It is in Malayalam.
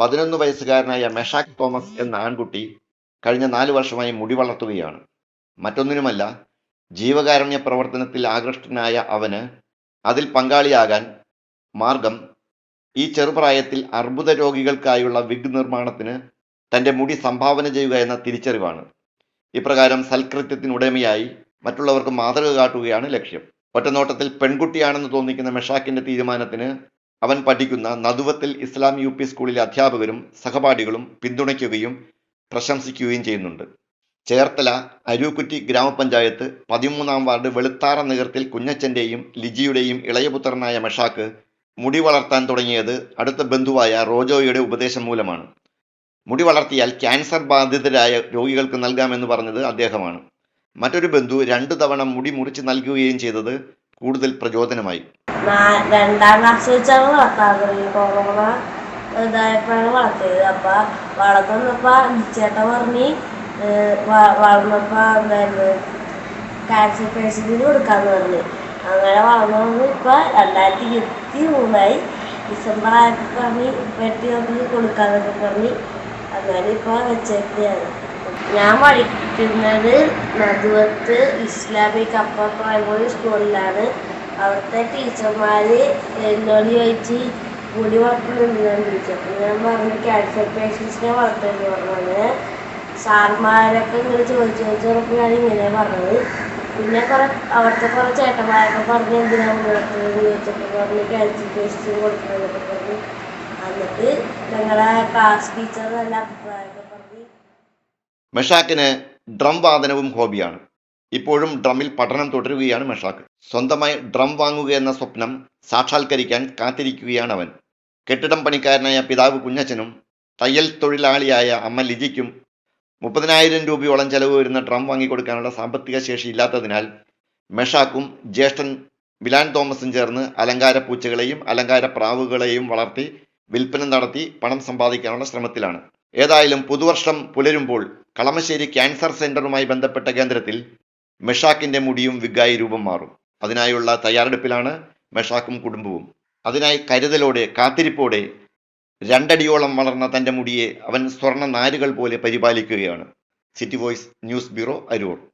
പതിനൊന്ന് വയസ്സുകാരനായ മെഷാക് തോമസ് എന്ന ആൺകുട്ടി കഴിഞ്ഞ നാല് വർഷമായി മുടി വളർത്തുകയാണ്. മറ്റൊന്നിനുമല്ല ജീവകാരുണ്യ പ്രവർത്തനത്തിൽ ആകൃഷ്ടനായ അവന് അതിൽ പങ്കാളിയാകാൻ മാർഗം ഈ ചെറുപ്രായത്തിൽ അർബുദ രോഗികൾക്കായുള്ള വിഗ് നിർമ്മാണത്തിന് തന്റെ മുടി സംഭാവന ചെയ്യുക എന്ന തിരിച്ചറിവാണ്. ഇപ്രകാരം സൽകൃത്യത്തിനുടമയായി മറ്റുള്ളവർക്ക് മാതൃക കാട്ടുകയാണ് ലക്ഷ്യം. ഒറ്റനോട്ടത്തിൽ പെൺകുട്ടിയാണെന്ന് തോന്നിക്കുന്ന മെഷാക്കിന്റെ തീരുമാനത്തിന് അവൻ പഠിക്കുന്ന നദുവത്തിൽ ഇസ്ലാം യു പി സ്കൂളിലെ അധ്യാപകരും സഹപാഠികളും പിന്തുണയ്ക്കുകയും പ്രശംസിക്കുകയും ചെയ്യുന്നുണ്ട്. ചേർത്തല അരൂക്കുറ്റി ഗ്രാമപഞ്ചായത്ത് പതിമൂന്നാം വാർഡ് വെളുത്താറ നഗരത്തിൽ കുഞ്ഞച്ചന്റെയും ലിജിയുടെയും ഇളയപുത്രനായ മെഷാക്ക് മുടി വളർത്താൻ തുടങ്ങിയത് അടുത്ത ബന്ധുവായ റോജോയുടെ ഉപദേശം മൂലമാണ്. മുടി വളർത്തിയാൽ ക്യാൻസർ ബാധിതരായ രോഗികൾക്ക് നൽകാമെന്ന് പറഞ്ഞത് അദ്ദേഹമാണ്. മറ്റൊരു ബന്ധു രണ്ടു തവണ മുടി മുറിച്ച് നൽകുകയും ചെയ്തത് കൂടുതൽ പ്രചോദനമായി. രണ്ടാം ക്ലാസ് വെച്ചാണ് വളർത്താൻ തുടങ്ങി കൊറോണ ഇതായപ്പോഴാണ് വളർത്തിയത് അപ്പൊ വളർത്തുന്നപ്പോ ചേട്ടൻ പറഞ്ഞ് ഏഹ് വ- വളർന്നപ്പോ എന്തായിരുന്നു കാൻസർ പേഷ്യന്റിന് കൊടുക്കാന്ന് പറഞ്ഞു. അങ്ങനെ വളർന്നു ഇപ്പൊ രണ്ടായിരത്തി ഇരുപത്തി മൂന്നായി ഡിസംബർ ആയപ്പോ പറഞ്ഞ് വെട്ടി നമുക്ക് കൊടുക്കാന്നൊക്കെ പറഞ്ഞ് അങ്ങനെ ഇപ്പൊ വെച്ചേക്കാണ് ഞാൻ പഠിക്കുന്നത് നദുവത്ത് ഇസ്ലാമിക് അപ്പർ പ്രൈമറി സ്കൂളിലാണ്. അവിടുത്തെ ടീച്ചർമാര് എന്നോട് ചോദിച്ച് മുടി വളർത്തുന്നുണ്ടെന്ന് ചോദിച്ചു. അപ്പോൾ ഞാൻ പറഞ്ഞു ക്യാൻസർ പേഷ്യൻസിനെ വളർത്തുന്നു പറഞ്ഞു അങ്ങനെ സാർമാരൊക്കെ ഇങ്ങനെ ചോദിച്ചു ചോദിച്ചപ്പോൾ ഞാൻ ഇങ്ങനെ പറഞ്ഞത്. പിന്നെ കുറെ അവിടുത്തെ കുറെ ചേട്ടന്മാരൊക്കെ പറഞ്ഞ് എന്തിനാണ് വളർത്തുന്നത് ചോദിച്ചപ്പോൾ പറഞ്ഞു ക്യാൻസർ പേഷ്യൻസിന് കൊടുക്കുന്നതൊക്കെ പറഞ്ഞു. എന്നിട്ട് ഞങ്ങളുടെ ക്ലാസ് ടീച്ചർ നല്ല അഭിപ്രായമൊക്കെ പറഞ്ഞു. മെഷാക്കിന് ഡ്രം വാദനവും ഹോബിയാണ് ഇപ്പോഴും ഡ്രമ്മിൽ പഠനം തുടരുകയാണ് മെഷാക്ക്. സ്വന്തമായി ഡ്രം വാങ്ങുക എന്ന സ്വപ്നം സാക്ഷാത്കരിക്കാൻ കാത്തിരിക്കുകയാണ് അവൻ കെട്ടിടം പണിക്കാരനായ പിതാവ് കുഞ്ഞച്ചനും തയ്യൽ തൊഴിലാളിയായ അമ്മ ലിജിക്കും മുപ്പതിനായിരം രൂപയോളം ചെലവ് വരുന്ന ഡ്രം വാങ്ങിക്കൊടുക്കാനുള്ള സാമ്പത്തിക ശേഷി ഇല്ലാത്തതിനാൽ മെഷാക്കും ജ്യേഷ്ഠൻ വിലാൻ തോമസും ചേർന്ന് അലങ്കാര പൂച്ചകളെയും അലങ്കാര പ്രാവുകളെയും വളർത്തി വിൽപ്പന നടത്തി പണം സമ്പാദിക്കാനുള്ള ശ്രമത്തിലാണ്. ഏതായാലും പുതുവർഷം പുലരുമ്പോൾ കളമശ്ശേരി ക്യാൻസർ സെന്ററുമായി ബന്ധപ്പെട്ട കേന്ദ്രത്തിൽ മെഷാക്കിന്റെ മുടിയും വിഗായി രൂപം മാറും. അതിനായുള്ള തയ്യാറെടുപ്പിലാണ് മെഷാക്കും കുടുംബവും. അതിനായി കരുതലോടെ കാത്തിരിപ്പോടെ രണ്ടടിയോളം വളർന്ന തന്റെ മുടിയെ അവൻ സ്വർണ നാരുകൾ പോലെ പരിപാലിക്കുകയാണ്. City voice news bureau Aroor.